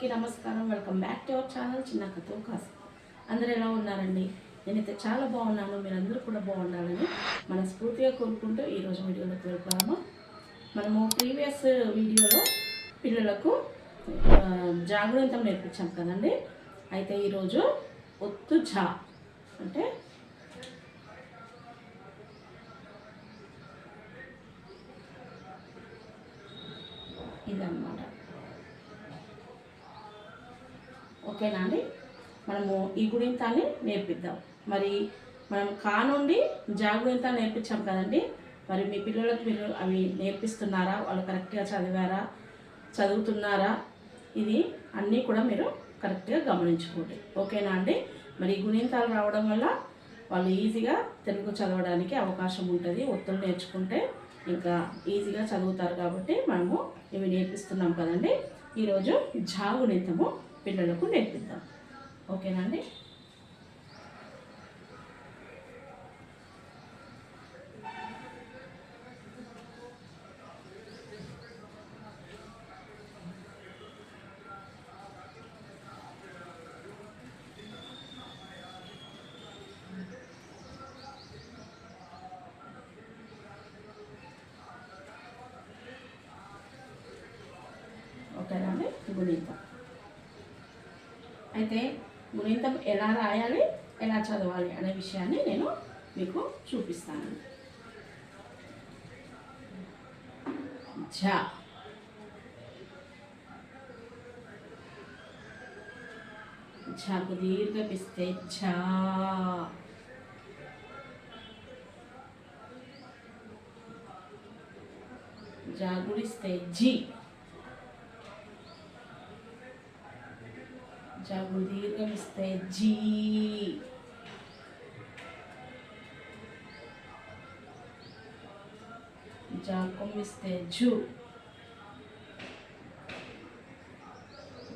అందరికీ నమస్కారం. Welcome back to our channel చిన్న కథ కాసు అందరూ ఎలా ఉన్నారండి? నేనైతే చాలా బాగున్నాను. మీరందరూ కూడా బాగుండాలని మనస్ఫూర్తిగా కోరుకుంటూ ఈరోజు వీడియోలోకి వెళ్తాము మనము ప్రీవియస్ వీడియోలో పిల్లలకు ఆ, జాగృతం నేర్పించాం కదండి? అయితే ఈరోజు ఒత్తు ఝా అంటే ఇదన్నమాట. ఓకేనా అండి? మనము ఈ గుణింతాన్ని నేర్పిద్దాం. మరి మనం కానుండి నుండి నేర్పించాం కదండి? మరి మీ పిల్లలకు మీరు అవి నేర్పిస్తున్నారా? వాళ్ళు కరెక్ట్గా చదివారా? చదువుతున్నారా? ఇది అన్నీ కూడా మీరు కరెక్ట్గా గమనించుకోండి. ఓకేనా అండి? మరి ఈ గుణింతాలు రావడం వల్ల వాళ్ళు ఈజీగా తెలుగు చదవడానికి అవకాశం ఉంటుంది. ఒత్తులు నేర్చుకుంటే ఇంకా ఈజీగా చదువుతారు కాబట్టి మనము ఇవి నేర్పిస్తున్నాం కదండి? ఈరోజు జాగుణితము పిల్లలకు నేర్పిద్దాం. ఓకేనా అండి ఓకేనా అండి గుణిద్దాం అయితే గుణితం ఎలా రాయాలి ఎలా చదవాలి అనే విషయాన్ని నేను మీకు చూపిస్తాను. ఝ ఝకు దీర్ఘపిస్తే ఝా జాగుడిస్తే జీ. జాగు దీర్ఘమిస్తే జీ జాకొమ్మిస్తే జు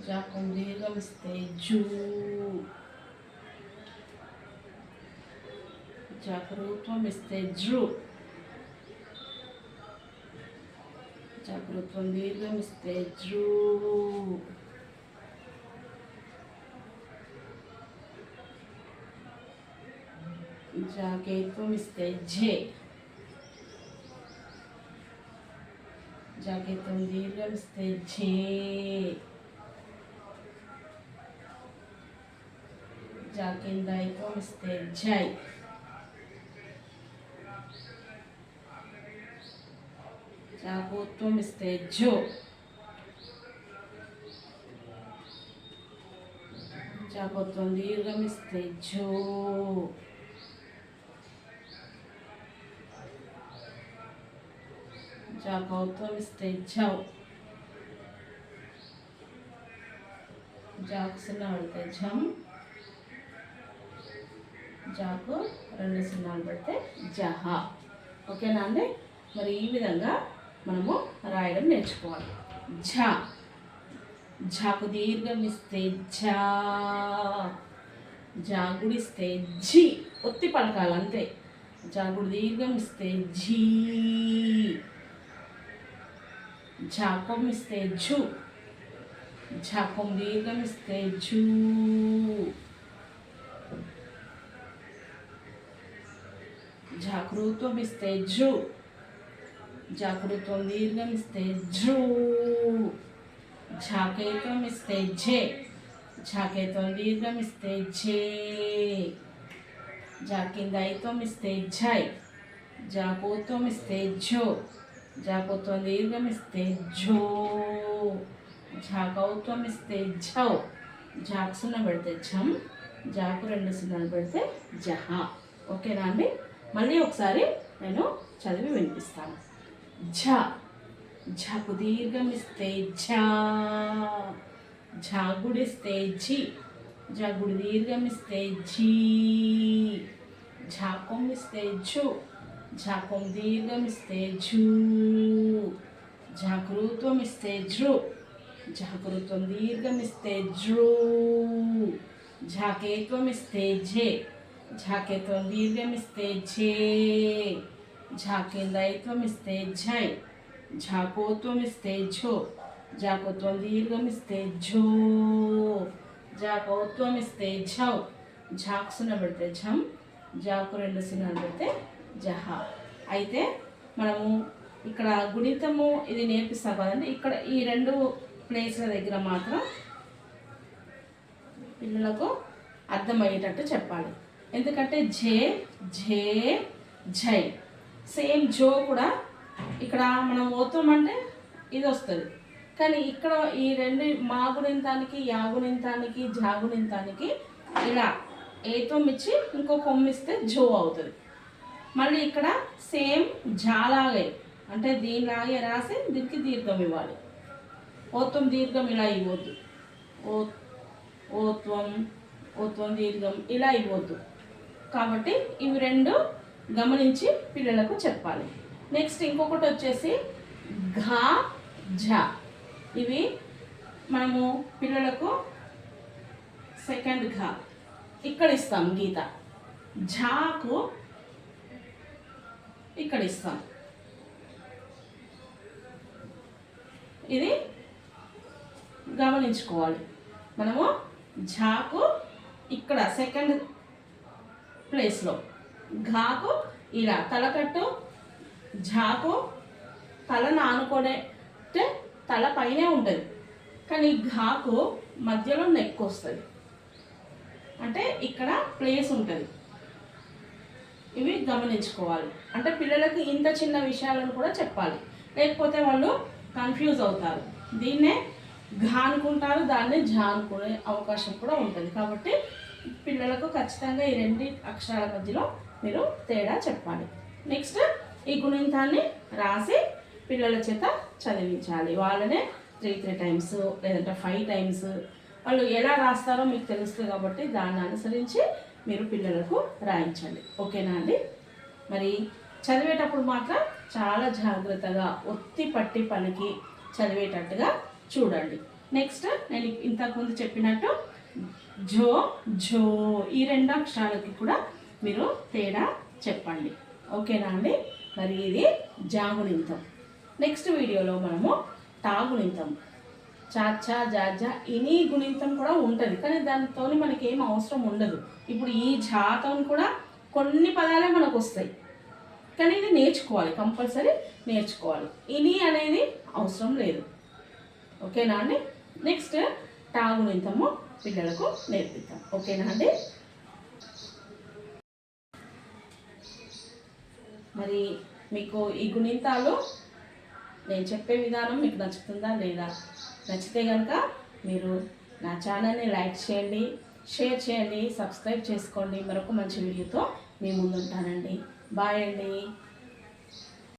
జాకొం దీర్ఘమిస్తే జూ జాగరూత్వం ఇస్తే జృ జాగృత్వం దీర్ఘమిస్తే జృ జాకేత్వం ఇస్తే జే జాకేత్వం దీర్ఘం ఇస్తే జే జాకిందాయిత్వం ఇస్తే జై జాగోత్వం ఇస్తే జో జాగోత్వం దీర్ఘం ఇస్తే జాకు సున్నాలు తెచ్చాము జాకు రెండు సున్నాలు పెడితే జహా. ఓకేనా అండి? మరి ఈ విధంగా మనము రాయడం నేర్చుకోవాలి. ఝ. ఝకు దీర్ఘం ఇస్తే ఝా జాగుడిస్తే ఝి ఒత్తి పలకాలి అంతే జాగుడు దీర్ఘం ఇస్తే ఝీ ఝాకం ఇస్తే ఝు ఝాకం దీర్ఘం ఇస్తే ఝూ జాగృతం ఇస్తే జు జాగృతం దీర్ఘం ఇస్తే జూ ఝాకేతం ఇస్తే జే ఝాకేతం దీర్ఘం ఇస్తే జే జాకిందైతం ఇస్తే జై జాకోతం ఇస్తే జో జాకోతం దీర్ఘం ఇస్తే జో జాకౌతం ఇస్తే ఝౌ జాక్ సున్నా పెడితే ఝం జాకు రెండు సున్నాలు పెడితే జహా ఓకేనా అండి మళ్ళీ ఒకసారి నేను చదివి వినిపిస్తాను ఝ ఝకు దీర్ఘం ఇస్తే ఝా ఝాగుడిస్తే ఝి ఝగుడి దీర్ఘం ఇస్తే ఝీ ఝాకొమ్మిస్తే ఇస్తే ఝు ఝాకొం దీర్ఘం ఇస్తే ఝూ ఝాకృత్వం ఇస్తే ఝృ ఝాకృత్వం దీర్ఘం ఇస్తే ఝృ ఝాకేత్వం ఇస్తే ఝే ఝాకేత్వం దీర్ఘం ఇస్తే ఝే ఝాకేంద్రయత్వం ఇస్తే ఝై ఝాకోత్వం ఇస్తే ఝో జాకోత్వం దీర్ఘం ఇస్తే ఝో జాకోత్వం ఇస్తే ఝౌ ఝాకు సున్న పెడితే ఝం జాకు రెండు సున్నాలు పెడితే జహ. అయితే మనము ఇక్కడ గుణితము ఇది నేర్పిస్తాం కదండి ఇక్కడ ఈ రెండు ప్లేస్ల దగ్గర మాత్రం పిల్లలకు అర్థమయ్యేటట్టు చెప్పాలి. ఎందుకంటే జే జే జై. సేమ్ జో కూడా ఇక్కడ మనం పోతామంటే ఇది వస్తుంది. కానీ ఇక్కడ ఈ రెండు మా గుణింతానికి యా గుణింతానికి జా గుణింతానికి ఇలా ఏతో ఇచ్చి ఇంకో కొమ్మిస్తే జో అవుతుంది. మళ్ళీ ఇక్కడ సేమ్ జాలాగే అంటే దీనిలాగే రాసి దీనికి దీర్ఘం ఇవ్వాలి. ఓత్వం దీర్ఘం ఇలా ఇవ్వద్దు. ఓ ఓత్వం ఓత్వం దీర్ఘం ఇలా ఇవ్వద్దు. కాబట్టి ఇవి రెండు గమనించి పిల్లలకు చెప్పాలి. నెక్స్ట్ ఇంకొకటి వచ్చేసి ఘా ఝ. ఇవి మనము పిల్లలకు సెకండ్ ఘా. ఇక్కడ ఇస్తాం గీత. ఝాకు ఇక్కడ ఇస్తాం ఇది గమనించుకోవాలి. మనము ఝాకు ఇక్కడ సెకండ్ ప్లేస్లో ఘాకు ఇలా తలకట్టు ఝాకు తల నానుకునే అంటే తల పైనే ఉంటుంది. కానీ ఘాకు మధ్యలో నెక్ వస్తుంది. అంటే ఇక్కడ ప్లేస్ ఉంటుంది. ఇవి గమనించుకోవాలి. అంటే పిల్లలకు ఇంత చిన్న విషయాలను కూడా చెప్పాలి. లేకపోతే వాళ్ళు కన్ఫ్యూజ్ అవుతారు. దీన్నే ఘా అనుకుంటారు దాన్నే ఝా అనుకునే అవకాశం కూడా ఉంటుంది. కాబట్టి పిల్లలకు ఖచ్చితంగా ఈ రెండు అక్షరాల మధ్యలో మీరు తేడా చెప్పాలి. నెక్స్ట్ ఈ గుణింతాన్ని రాసి పిల్లల చేత చదివించాలి. వాళ్ళనే త్రీ త్రీ టైమ్స్ లేదంటే ఫైవ్ టైమ్స్ వాళ్ళు ఎలా రాస్తారో మీకు తెలుస్తుంది కాబట్టి దాన్ని అనుసరించి మీరు పిల్లలకు రాయించండి. ఓకేనా అండి? మరి చదివేటప్పుడు మాత్రం చాలా జాగ్రత్తగా ఒత్తి పట్టి పలికి చదివేటట్టుగా చూడండి. నెక్స్ట్ నేను ఇంతకుముందు చెప్పినట్టు జో జో ఈ రెండు అక్షరాలకి కూడా మీరు తేడా చెప్పండి. ఓకేనా అండి? మరి ఇది జాగునింతం నెక్స్ట్ వీడియోలో మనము తాగునింతం చాచా జాజా ఇని గుణింతం కూడా ఉంటుంది. కానీ దానితో మనకి ఏం అవసరం ఉండదు. ఇప్పుడు ఈ జాతం కూడా కొన్ని పదాలే మనకు వస్తాయి. కానీ ఇది నేర్చుకోవాలి. కంపల్సరీ నేర్చుకోవాలి. ఇని అనేది అవసరం లేదు. ఓకేనా అండి? నెక్స్ట్ టా గుణింతము పిల్లలకు నేర్పిద్దాం. ఓకేనా అండి? మరి మీకు ఈ గుణింతాలు నేను చెప్పే విధానం మీకు నచ్చుతుందా లేదా? నచ్చితే కనుక మీరు నా ఛానల్ని లైక్ చేయండి షేర్ చేయండి సబ్స్క్రైబ్ చేసుకోండి. మరొక మంచి వీడియోతో మీ ముందుంటానండి. బాయ్ అండి.